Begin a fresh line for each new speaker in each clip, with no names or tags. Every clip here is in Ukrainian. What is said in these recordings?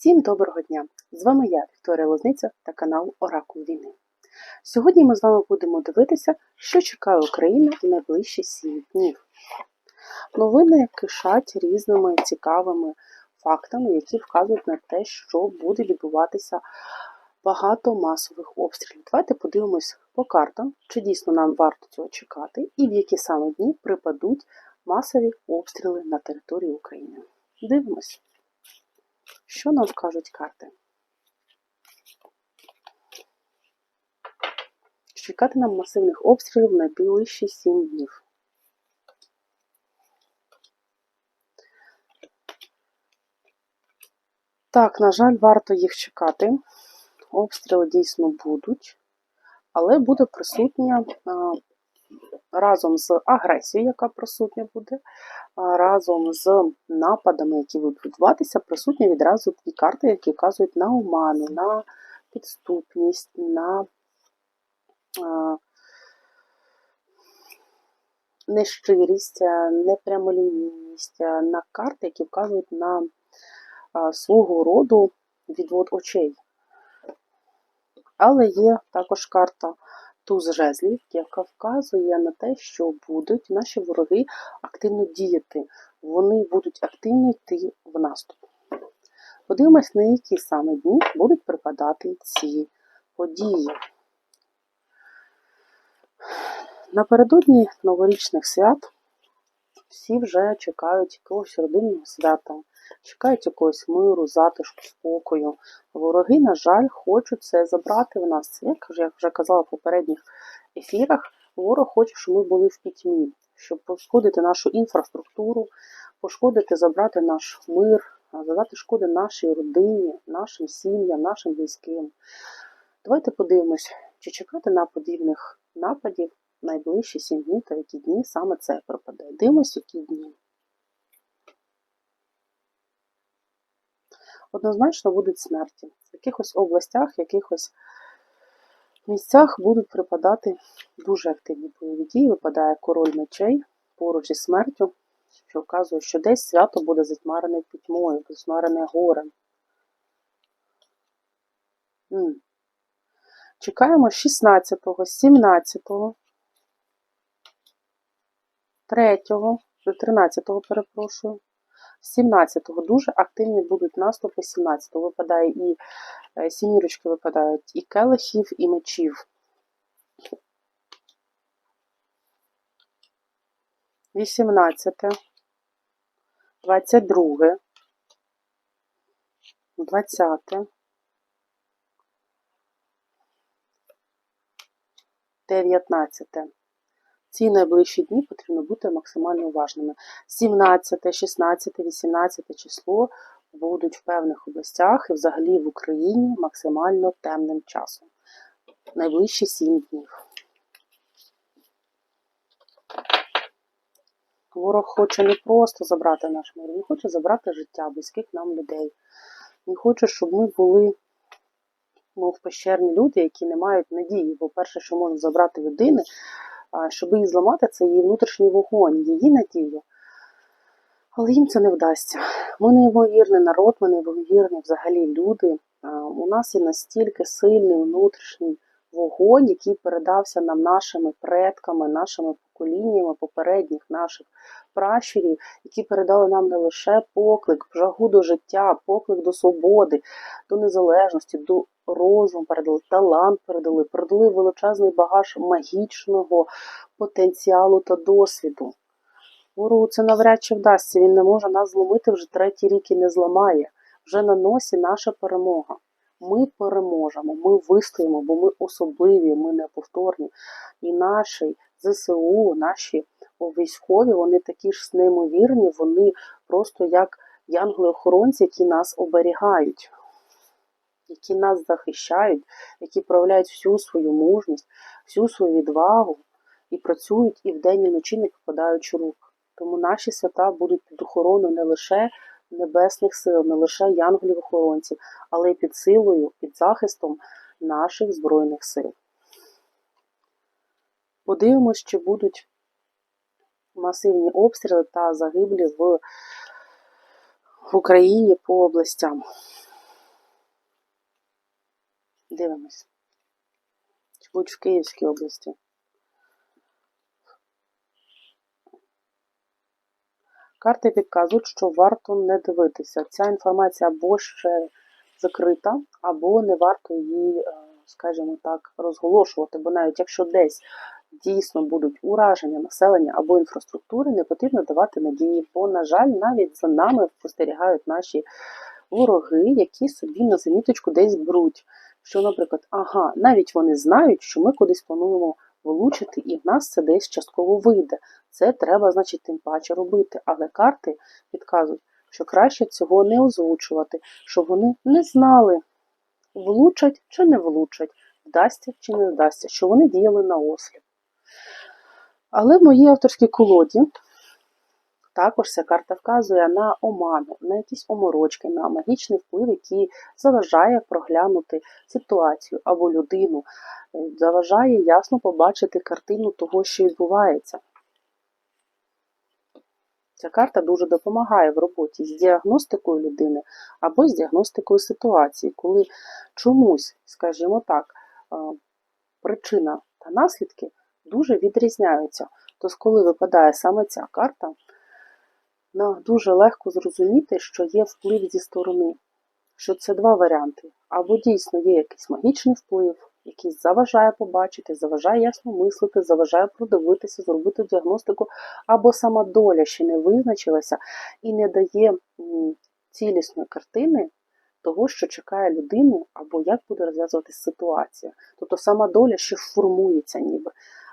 Всім доброго дня! З вами я, Вікторія Лозниця та канал Оракул Війни. Сьогодні ми з вами будемо дивитися, що чекає Україна в найближчі 7 днів. Новини кишать різними цікавими фактами, які вказують на те, що буде відбуватися багато масових обстрілів. Давайте подивимось по картам, чи дійсно нам варто цього чекати, і в які саме дні припадуть масові обстріли на території України. Дивимось. Що нам скажуть карти? Чекати нам масивних обстрілів найближчі 7 днів. Так, на жаль, варто їх чекати. Обстріли дійсно будуть, але буде присутня разом з агресією, яка присутня буде, разом з нападами, які будуть відбуватися, присутні відразу дві карти, які вказують на омани, на підступність, на нещирість, непрямолінійність, на карти, які вказують на свого роду відвод очей. Але є також карта туз жезлів, яка вказує на те, що будуть наші вороги активно діяти. Вони будуть активно йти в наступ. Подивимось, на які саме дні будуть припадати ці події. Напередодні новорічних свят всі вже чекають якогось родинного свята, чекають якогось миру, затишку, спокою. Вороги, на жаль, хочуть це забрати в нас. Як я вже казала в попередніх ефірах, ворог хоче, щоб ми були в пітьмі, щоб пошкодити нашу інфраструктуру, пошкодити, забрати наш мир, завдати шкоди нашій родині, нашим сім'ям, нашим близьким. Давайте подивимось, чи чекати на подібних нападів найближчі 7 днів та які дні саме це пропаде. Дивимось, які дні. Однозначно будуть смерті. В якихось областях, в якихось місцях будуть припадати дуже активні бойові дії. Випадає король мечей поруч із смертю, що вказує, що десь свято буде затьмарене пітьмою, затьмарене горем. Чекаємо 16, 17, 3, 13, перепрошую. 17-го дуже активні будуть наступи 17-го. Випадає і сімірочки випадають, і келихів, і мечів. 18, 22, 20, 19. Ці найближчі дні потрібно бути максимально уважними. 17, 16, 18 число будуть в певних областях і взагалі в Україні максимально темним часом. Найближчі 7 днів. Ворог хоче не просто забрати наш мир, він хоче забрати життя близьких нам людей. Він хоче, щоб ми були, мов пещерні люди, які не мають надії. Бо перше, що можна забрати людини, щоб її зламати, це її внутрішній вогонь, її надію. Але їм це не вдасться. Ми неймовірний народ, ми неймовірні взагалі люди. У нас є настільки сильний внутрішній вогонь, який передався нам нашими предками, нашими поколіннями, попередніх наших пращурів, які передали нам не лише поклик, жагу до життя, поклик до свободи, до незалежності, до розум передали, талант передали, передали величезний багаж магічного потенціалу та досвіду. Ворогу це навряд чи вдасться, він не може нас зломити вже третій рік і не зламає. Вже на носі наша перемога. Ми переможемо, ми вистоїмо, бо ми особливі, ми неповторні. І наші ЗСУ, наші військові, вони такі ж неймовірні, вони просто як янголи-охоронці, які нас оберігають які нас захищають, які проявляють всю свою мужність, всю свою відвагу і працюють і вдень, і вночі не попадаючи рук. Тому наші свята будуть під охороною не лише небесних сил, не лише янголів-охоронців, але й під силою, під захистом наших Збройних сил. Подивимось, чи будуть масивні обстріли та загиблі в, в Україні по областям. Дивимось. Чи будь в Київській області. Карти підказують, що варто не дивитися. Ця інформація або ще закрита, або не варто її, е, скажімо так, розголошувати. Бо навіть якщо десь дійсно будуть ураження населення або інфраструктури, не потрібно давати надії, бо, на жаль, навіть за нами спостерігають наші вороги, які собі на заміточку десь беруть. Що, наприклад, ага, навіть вони знають, що ми кудись плануємо влучити, і в нас це десь частково вийде. Це треба, значить, тим паче робити. Але карти підказують, що краще цього не озвучувати, щоб вони не знали, влучать чи не влучать, вдасться чи не вдасться, що вони діяли на осліп. Але в моїй авторській колоді також ця карта вказує на оману, на якісь оморочки, на магічний вплив, який заважає проглянути ситуацію або людину, заважає ясно побачити картину того, що відбувається. Ця карта дуже допомагає в роботі з діагностикою людини або з діагностикою ситуації, коли чомусь, скажімо так, причина та наслідки дуже відрізняються. Тобто, коли випадає саме ця карта, на дуже легко зрозуміти, що є вплив зі сторони, що це два варіанти. Або дійсно є якийсь магічний вплив, який заважає побачити, заважає ясно мислити, заважає продивитися, зробити діагностику, або сама доля ще не визначилася і не дає цілісної картини того, що чекає людину, або як буде розв'язуватися ситуація. Тобто сама доля ще формується ніби.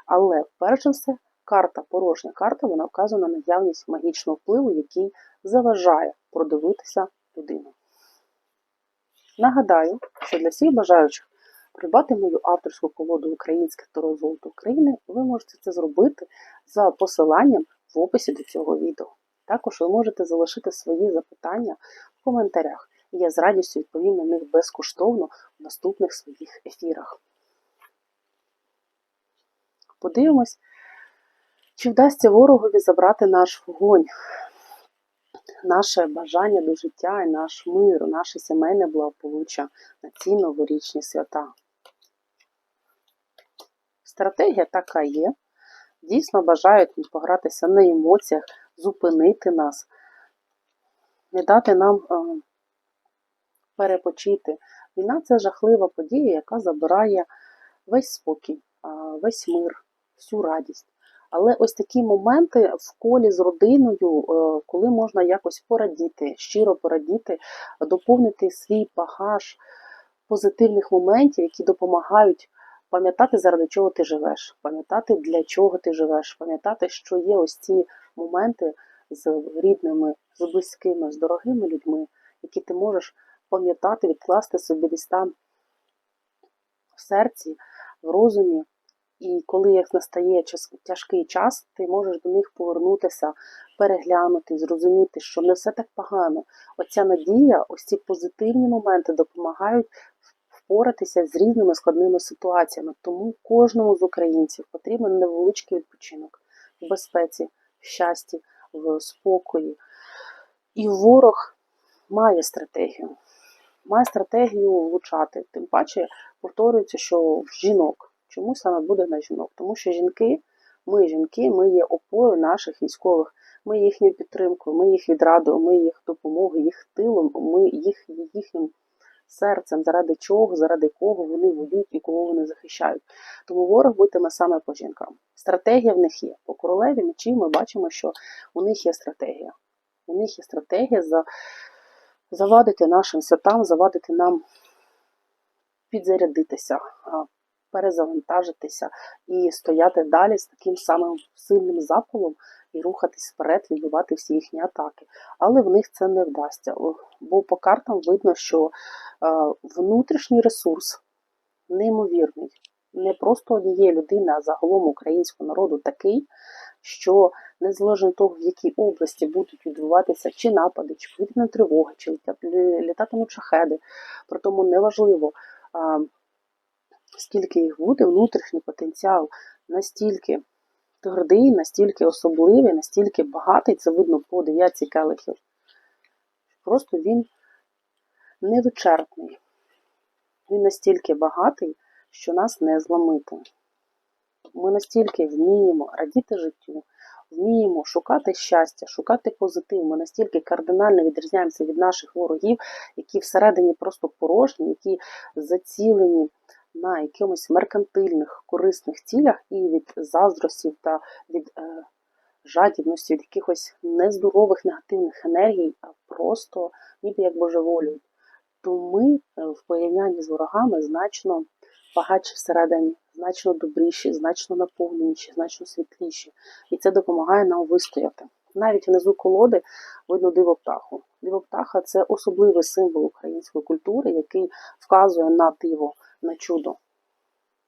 Але перш за все, карта, порожня карта, вона вказує на наявність магічного впливу, який заважає продивитися людину. Нагадаю, що для всіх бажаючих придбати мою авторську колоду Українське Таро Золото України, ви можете це зробити за посиланням в описі до цього відео. Також ви можете залишити свої запитання в коментарях, і я з радістю відповім на них безкоштовно в наступних своїх ефірах. Подивимось, чи вдасться ворогові забрати наш вогонь, наше бажання до життя і наш мир, наше сімейне благополуччя на ці новорічні свята. Стратегія така є. Дійсно бажають погратися на емоціях, зупинити нас, не дати нам е, перепочити. Війна це жахлива подія, яка забирає весь спокій, весь мир, всю радість. Але ось такі моменти в колі з родиною, е, коли можна якось порадіти, щиро порадіти, доповнити свій багаж позитивних моментів, які допомагають пам'ятати, заради чого ти живеш, пам'ятати, для чого ти живеш, пам'ятати, що є ось ці моменти з рідними, з близькими, з дорогими людьми, які ти можеш пам'ятати, відкласти собі десь там в серці, в розумі. І коли як настає тяжкий час, ти можеш до них повернутися, переглянути, зрозуміти, що не все так погано. Оця надія, ось ці позитивні моменти допомагають впоратися з різними складними ситуаціями. Тому кожному з українців потрібен невеличкий відпочинок в безпеці, в щасті, в спокої. І ворог має стратегію. Має стратегію влучати. Тим паче повторюється, що в жінок. Чому саме буде на жінок? Тому що жінки, ми жінки, ми є опорою наших військових, ми їхньою підтримкою, ми їх відрадою, ми їх допомогою, їх тилом, ми їх їхнім серцем, заради чого, заради кого вони воюють і кого вони захищають. Тому ворог битиме саме по жінкам. Стратегія в них є. По королеві мечі ми бачимо, що у них є стратегія. У них є стратегія за завадити нашим святам, завадити нам підзарядитися, перезавантажитися і стояти далі з таким самим сильним запалом і рухатись вперед, відбивати всі їхні атаки. Але в них це не вдасться. Бо по картам видно, що внутрішній ресурс неймовірний. Не просто однієї людини, а загалом українського народу такий, що незалежно від того, в якій області будуть відбуватися чи напади, чи повітряна тривога, чи літатимуть шахеди, при тому неважливо, скільки їх буде, внутрішній потенціал настільки твердий, настільки особливий, настільки багатий, це видно по дев'ятці келихів. Просто він невичерпний. Він настільки багатий, що нас не зламити. Ми настільки вміємо радіти життю, вміємо шукати щастя, шукати позитив. Ми настільки кардинально відрізняємося від наших ворогів, які всередині просто порожні, які зацілені на якимось меркантильних корисних цілях і від заздростів та від е, жадібності, від якихось нездорових негативних енергій, а просто ніби як божеволюють. То ми е, в порівнянні з ворогами значно багатші всередині, значно добріші, значно наповненіші, значно світліші. І це допомагає нам вистояти. Навіть внизу колоди видно диво птаху. Диво птаха це особливий символ української культури, який вказує на диво, на чудо,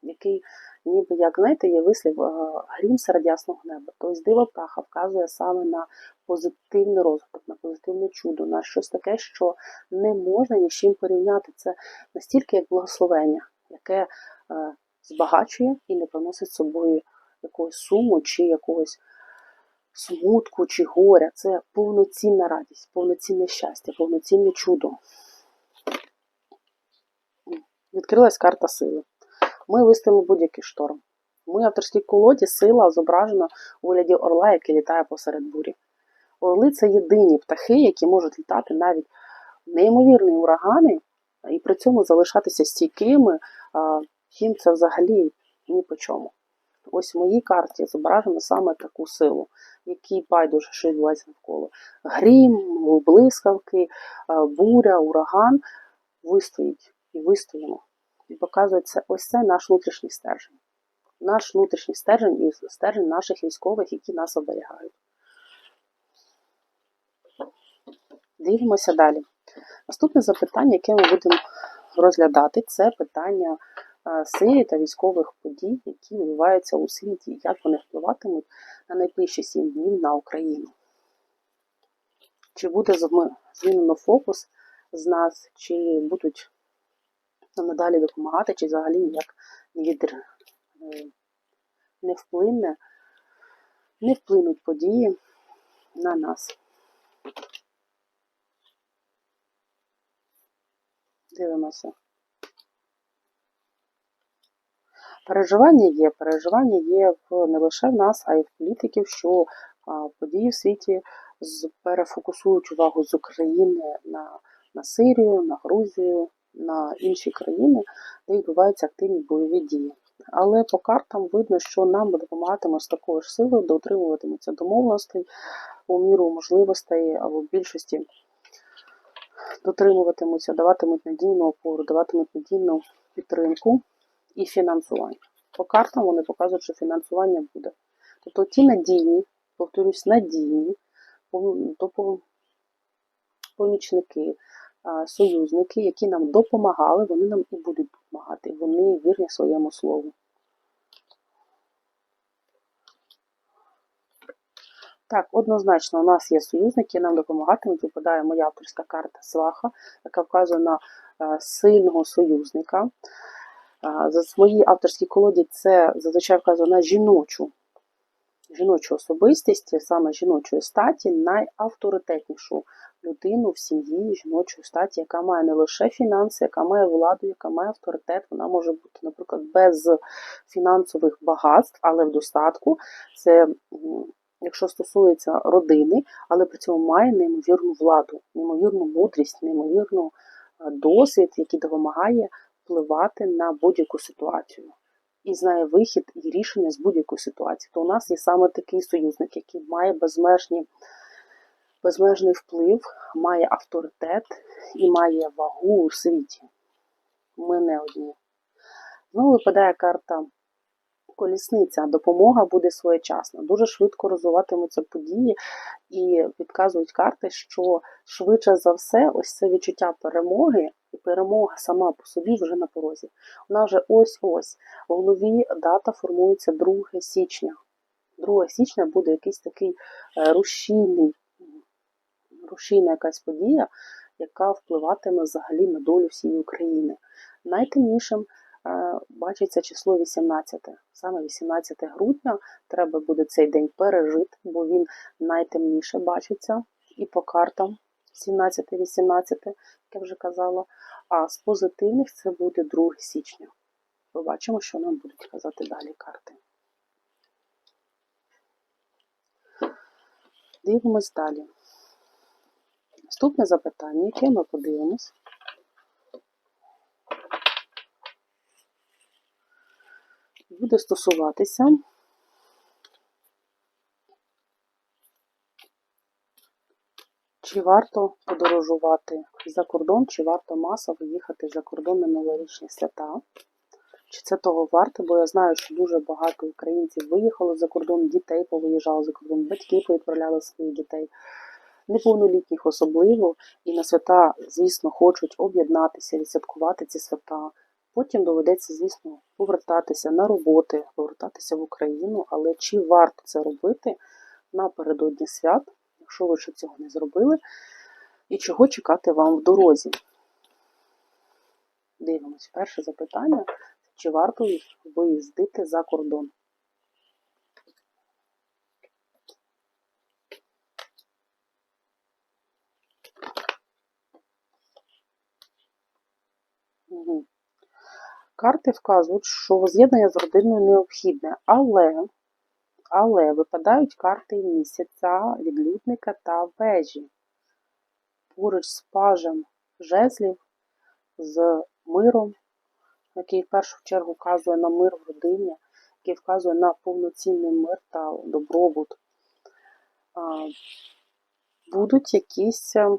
який, ніби як знаєте, є вислів е, грім серед ясного неба. Тобто диво птаха вказує саме на позитивний розвиток, на позитивне чудо, на щось таке, що не можна ні з чим порівняти. Це настільки як благословення, яке е, збагачує і не приносить з собою якогось суму чи якогось смутку чи горя. Це повноцінна радість, повноцінне щастя, повноцінне чудо. Відкрилась карта сили. Ми виставимо будь-який шторм. В моїй авторській колоді сила зображена у вигляді орла, який літає посеред бурі. Орли це єдині птахи, які можуть літати навіть в неймовірні урагани і при цьому залишатися стійкими. Їм це взагалі ні по чому. Ось в моїй карті зображено саме таку силу, який байдуже, що навколо. Грім, блискавки, буря, ураган вистоїть і вистоїмо. І показує це ось це наш внутрішній стержень. Наш внутрішній стержень і стержень наших військових, які нас оберігають. Дивимося далі. Наступне запитання, яке ми будемо розглядати, це питання е, силі та військових подій, які відбуваються у світі, як вони впливатимуть на найближчі сім днів на Україну. Чи буде змінено фокус з нас, чи будуть надалі допомагати, чи взагалі ніяк не, відр... е, не вплине, не вплинуть події на нас. Дивимося. Переживання є. Переживання є в не лише в нас, а й в політиків, що події в світі перефокусують увагу з України на, на Сирію, на Грузію, на інші країни, де відбуваються активні бойові дії. Але по картам видно, що нам допомагатиме з такою ж силою, дотримуватимуться домовленостей у міру можливостей або в більшості дотримуватимуться, даватимуть надійну опору, даватимуть надійну підтримку і фінансування. По картам вони показують, що фінансування буде. Тобто ті надійні, повторюсь, надійні помічники, союзники, які нам допомагали, вони нам і будуть допомагати. Вони вірні своєму слову. Так, однозначно, у нас є союзники, нам допомагатимуть. Випадає моя авторська карта Сваха, яка вказує на е, сильного союзника. За свої авторські колоді це зазвичай вказує на жіночу, жіночу особистість, саме жіночої статі, найавторитетнішу людину в сім'ї жіночої статі, яка має не лише фінанси, яка має владу, яка має авторитет. Вона може бути, наприклад, без фінансових багатств, але в достатку. Це якщо стосується родини, але при цьому має неймовірну владу, неймовірну мудрість, неймовірну е, досвід, який допомагає впливати на будь-яку ситуацію. І знає вихід і рішення з будь-якої ситуації. То у нас є саме такий союзник, який має безмежні, безмежний вплив, має авторитет і має вагу у світі. Ми не одні. Знову випадає карта колісниця. Допомога буде своєчасна. Дуже швидко розвиватимуться події, і підказують карти, що швидше за все, ось це відчуття перемоги, і перемога сама по собі вже на порозі. Вона вже ось-ось. В голові дата формується 2 січня. 2 січня буде якийсь такий е, рушійний, рушійна якась подія, яка впливатиме взагалі на долю всієї України. Найтемнішим бачиться число 18. Саме 18 грудня треба буде цей день пережити, бо він найтемніше бачиться і по картам 17-18, як я вже казала. А з позитивних це буде 2 січня. Побачимо, що нам будуть казати далі карти. Дивимось далі. Наступне запитання, яке ми подивимось. Буде стосуватися Чи варто подорожувати за кордон, чи варто масово їхати за кордон на новорічні свята? Чи це того варто? Бо я знаю, що дуже багато українців виїхало за кордон, дітей повиїжджали за кордон, батьки повідправляли своїх дітей, неповнолітніх особливо, і на свята, звісно, хочуть об'єднатися, відсвяткувати ці свята. Потім доведеться, звісно, повертатися на роботи, повертатися в Україну, але чи варто це робити напередодні свят? якщо ви ще цього не зробили, і чого чекати вам в дорозі. Дивимось, перше запитання чи варто виїздити за кордон? Угу. Карти вказують, що воз'єднання з родиною необхідне, але але випадають карти місяця, відлюдника та вежі. Поруч з пажем жезлів, з миром, який в першу чергу вказує на мир в родині, який вказує на повноцінний мир та добробут. Будуть якісь е,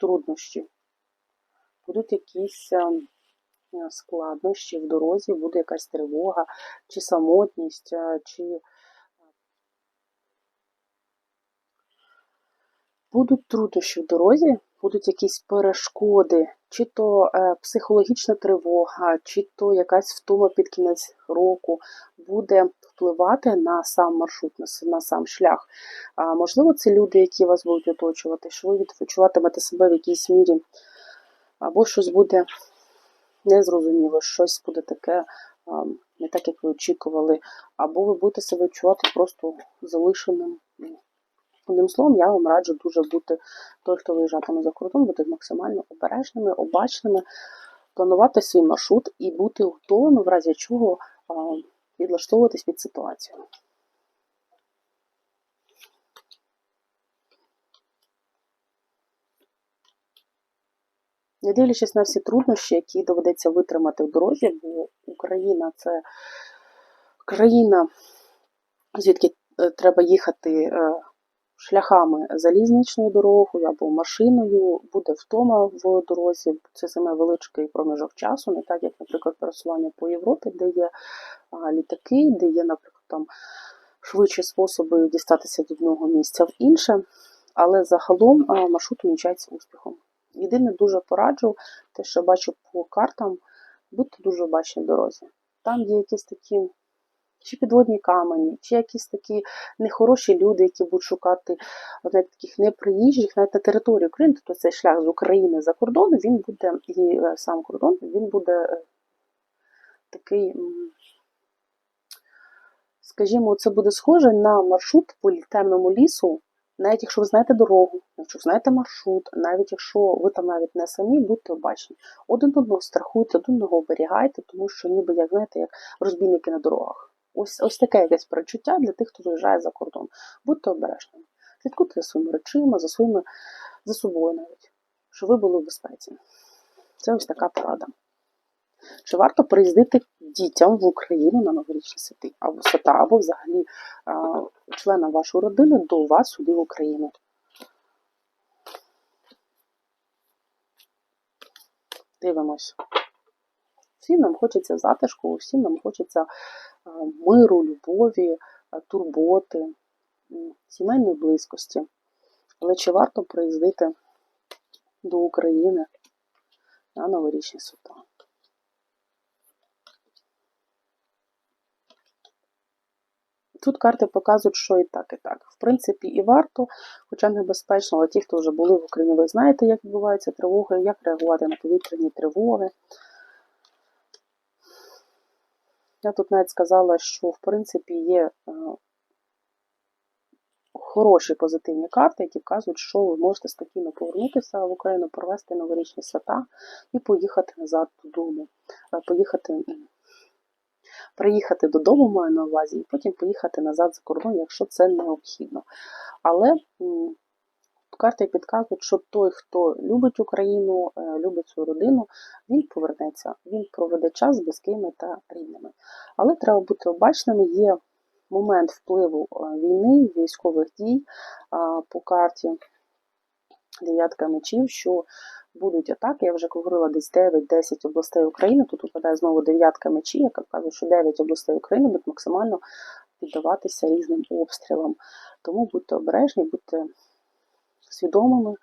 труднощі, будуть якісь е, складнощі в дорозі, буде якась тривога, чи самотність, е, чи будуть труднощі в дорозі, будуть якісь перешкоди, чи то е, психологічна тривога, чи то якась втома під кінець року буде впливати на сам маршрут, на сам шлях. Можливо, це люди, які вас будуть оточувати, що ви відчуватимете себе в якійсь мірі, або щось буде незрозуміло, щось буде таке. Не так, як ви очікували, або ви будете себе відчувати просто залишеним Одним словом, я вам раджу дуже бути той, хто виїжджатиме за кордон, бути максимально обережними, обачними, планувати свій маршрут і бути готовими, в разі чого підлаштовуватись під ситуацію. Не дивлячись на всі труднощі, які доведеться витримати в дорозі, бо Україна це країна, звідки е, треба їхати е, шляхами залізничною дорогою або машиною, буде втома в дорозі. Це займе величкий проміжок часу, не так, як, наприклад, пересування по Європі, де є літаки, де є, наприклад, там швидші способи дістатися з одного місця в інше. Але загалом маршрут увінчається успіхом. Єдине дуже пораджу, те, що бачу по картам, будьте дуже обачні дорозі. Там є якісь такі чи підводні камені, чи якісь такі нехороші люди, які будуть шукати навіть таких неприїжджих, навіть на території України, тобто цей шлях з України за кордон, він буде, і е, сам кордон, він буде е, такий, скажімо, це буде схоже на маршрут по темному лісу, навіть якщо ви знаєте дорогу, якщо ви знаєте маршрут, навіть якщо ви там навіть не самі, будьте обачні. Один одного страхуйте, один одного оберігайте, тому що ніби, як знаєте, як розбійники на дорогах. Ось ось таке якесь перечуття для тих, хто виїжджає за кордон. Будьте обережними. Слідкуйте за своїми речима, за своїми, за собою навіть, щоб ви були в безпеці. Це ось така порада. Чи варто приїздити дітям в Україну на новорічні святи, або свята, або взагалі члена вашої родини до вас сюди в Україну? Дивимось. Всім нам хочеться затишку, всім нам хочеться миру, любові, турботи, сімейної близькості. Але чи варто приїздити до України на новорічні свята? Тут карти показують, що і так, і так. В принципі, і варто, хоча небезпечно, але ті, хто вже були в Україні, ви знаєте, як відбуваються тривоги, як реагувати на повітряні тривоги. Я тут навіть сказала, що в принципі є е, хороші позитивні карти, які вказують, що ви можете спокійно повернутися в Україну, провести новорічні свята і поїхати назад додому. Е, Поїхати, приїхати додому, маю на увазі, і потім поїхати назад за кордон, якщо це необхідно. Але карти підказують, що той, хто любить Україну, е, любить свою родину, він повернеться, він проведе час з близькими та рідними. Але треба бути обачними. Є момент впливу е, війни, військових дій по карті дев'ятка мечів, що будуть атаки. Я вже говорила десь 9-10 областей України. Тут випадає знову дев'ятка мечів, яка каже, що 9 областей України будуть максимально піддаватися різним обстрілам. Тому будьте обережні, будьте свідомими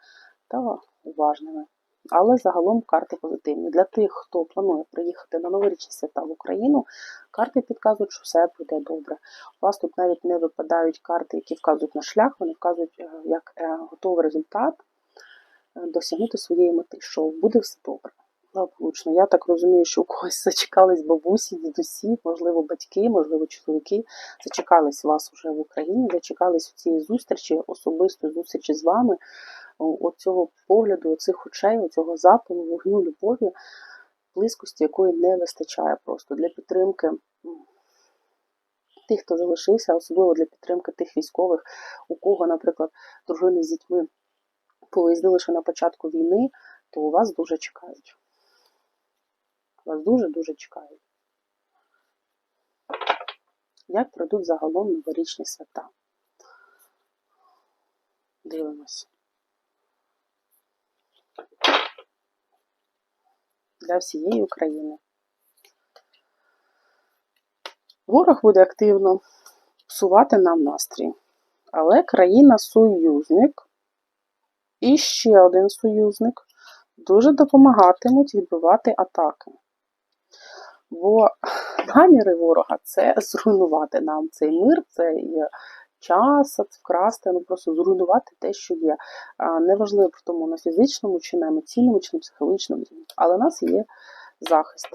та уважними. Але загалом карти позитивні. Для тих, хто планує приїхати на новорічні свята в Україну, карти підказують, що все буде добре. У вас тут навіть не випадають карти, які вказують на шлях, вони вказують е, як е, готовий результат досягнути своєї мети, що буде все добре. Благополучно. Я так розумію, що у когось зачекались бабусі, дідусі, можливо, батьки, можливо, чоловіки. Зачекались вас уже в Україні, зачекались цієї зустрічі, особистої зустрічі з вами, оцього погляду, оцих очей, оцього запалу, вогню, любові, близькості, якої не вистачає просто для підтримки тих, хто залишився, особливо для підтримки тих військових, у кого, наприклад, дружини з дітьми повиїздили ще на початку війни, то у вас дуже чекають. Вас дуже-дуже чекають. Як пройдуть загалом новорічні свята? Дивимось. Для всієї України. Ворог буде активно псувати нам настрій. Але країна-союзник і ще один союзник дуже допомагатимуть відбивати атаки. Бо наміри ворога це зруйнувати нам цей мир, цей час, вкрасти, ну просто зруйнувати те, що є. Неважливо в тому на фізичному, чи на емоційному, чи на психологічному рівні. Але у нас є захист.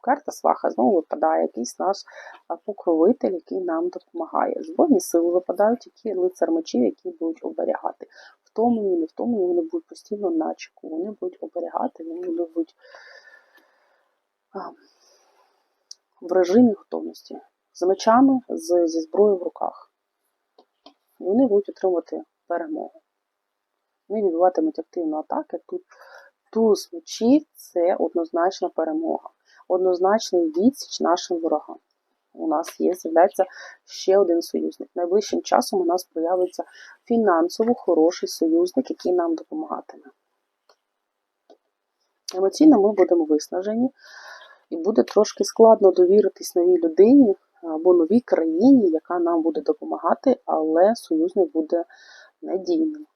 Карта сваха знову випадає якийсь наш покровитель, який нам допомагає. Збройні сили випадають, які лицар мечів, які будуть оберігати. Втомлені, не втомлені, вони будуть постійно на чеку, вони будуть оберігати, вони будуть а, в режимі готовності. З мечами, з, зі зброєю в руках. І вони будуть отримувати перемогу. Вони відбуватимуть активну атаку. Тут туз мечів це однозначна перемога. Однозначний відсіч нашим ворогам. У нас є, з'являється ще один союзник. Найближчим часом у нас появиться фінансово хороший союзник, який нам допомагатиме. Емоційно ми будемо виснажені, і буде трошки складно довіритись новій людині або новій країні, яка нам буде допомагати, але союзник буде надійним.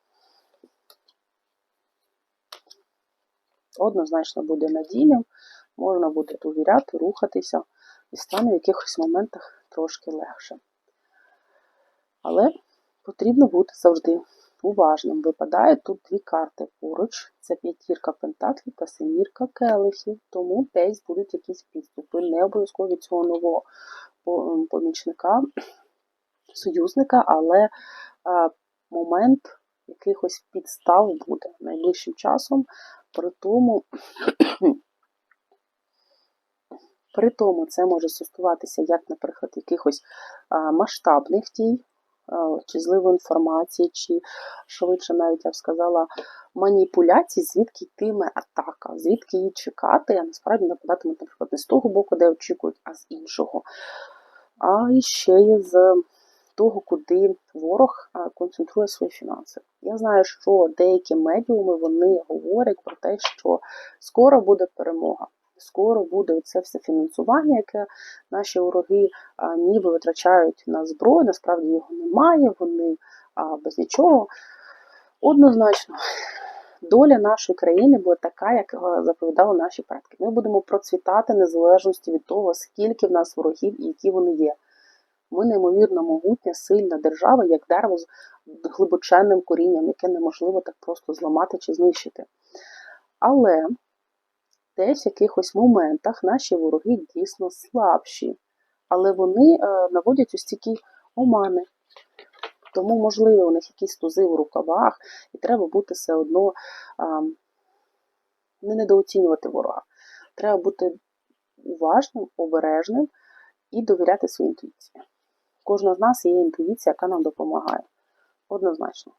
Однозначно буде надійним, можна буде довіряти, рухатися і стане в якихось моментах трошки легше. Але потрібно бути завжди уважним. Випадає тут дві карти поруч: це п'ятірка пентаклів та семірка келихів, тому десь будуть якісь підступи. Не обов'язково від цього нового помічника, союзника, але момент якихось підстав буде найближчим часом. При тому, при тому це може стосуватися, як, наприклад, якихось масштабних дій, чи зливу інформації, чи швидше навіть я б сказала, маніпуляцій, звідки йтиме атака, звідки її чекати, а насправді нападатимуть, наприклад, не з того боку, де очікують, а з іншого. А ще є з того, куди ворог концентрує свої фінанси. Я знаю, що деякі медіуми вони говорять про те, що скоро буде перемога. Скоро буде це все фінансування, яке наші вороги ніби витрачають на зброю. Насправді його немає, вони без нічого. Однозначно, доля нашої країни буде така, як заповідали наші предки. Ми будемо процвітати незалежності від того, скільки в нас ворогів і які вони є. Ми неймовірно могутня, сильна держава, як дерево з глибоченним корінням, яке неможливо так просто зламати чи знищити. Але десь в якихось моментах наші вороги дійсно слабші, але вони е, наводять ось такі омани. Тому, можливо, у них якісь тузи в рукавах, і треба бути все одно не недооцінювати ворога. Треба бути уважним, обережним і довіряти своїй інтуїції. Кожна з нас є інтуїція, яка нам допомагає. Однозначно.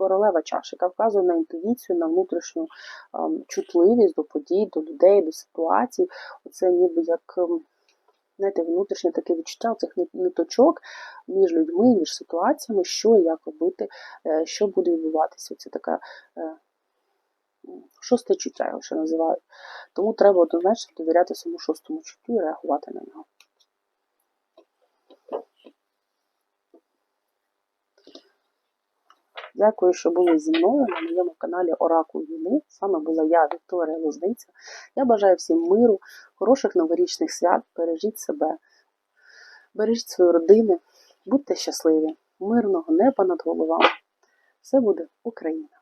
Королева чаші, яка вказує на інтуїцію, на внутрішню ем, чутливість до подій, до людей, до ситуацій. Оце ніби як ем, знаєте, внутрішнє таке відчуття цих ниточок між людьми, між ситуаціями, що і як робити, е, що буде відбуватися. Це таке е, шосте чуття, його ще називають. Тому треба однозначно довіряти своєму шостому чуттю і реагувати на нього. Дякую, що були зі мною на моєму каналі Оракул Війни. З вами була я, Вікторія Лозниця. Я бажаю всім миру, хороших новорічних свят. Бережіть себе, бережіть свої родини, будьте щасливі, мирного неба над головами. Все буде Україна!